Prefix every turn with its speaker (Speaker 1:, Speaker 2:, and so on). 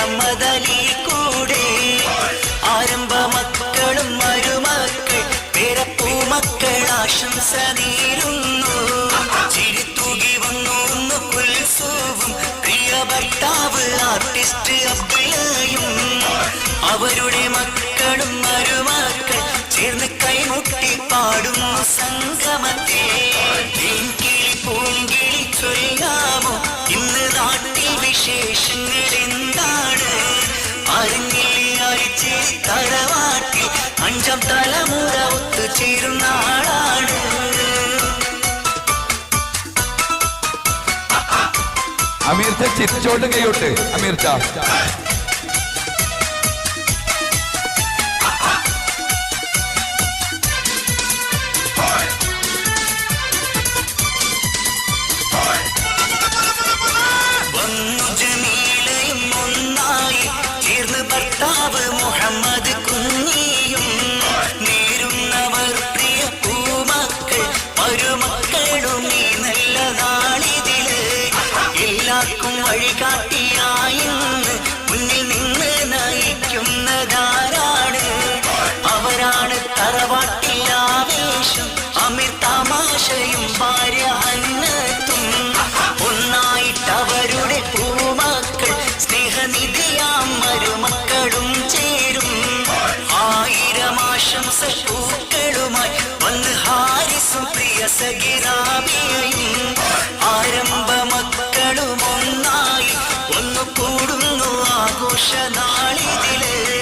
Speaker 1: മുഹമ്മദ് കൂടെ ആരംഭ മക്കളും മരുമക്കൾ പേരപ്പൂമക്കൾ ആശംസ നേരുന്നു. ചിരിത്തൂകി വന്നു ഒന്ന് കുൽസൂവും. പ്രിയ ഭർത്താവ് ആർട്ടിസ്റ്റ് അബ്ദുലയും അവരുടെ മക്കളും അരിച്ച് തറവാട്ടിൽ അഞ്ചാം തലമുറ ഒത്തുചേരുന്ന ആളാണ്
Speaker 2: അമീർച്ച ചിരിച്ചോട്ട് കൈയോട്ട്. അമീർച്ച
Speaker 1: ഭർത്താവ് എല്ലാവർക്കും വഴികാട്ടിയായി മുന്നിൽ നിന്ന് നയിക്കുന്നതാരാണ്? അവരാണ് തറവാട്ടിൽ ആവേശം അമിർ ഭാര്യ അന്നത്തും. ഒന്നായിട്ട് അവരുടെ പൂമക്കൾ സ്നേഹനിധിയാം മരുമക്കളും ചേരും. ആയിരം ആശംസ പൂക്കളുമായി വന്ന് ഹാരിസും പ്രിയ സഗിറാബിയയും ആഘോഷനാളിതിലേ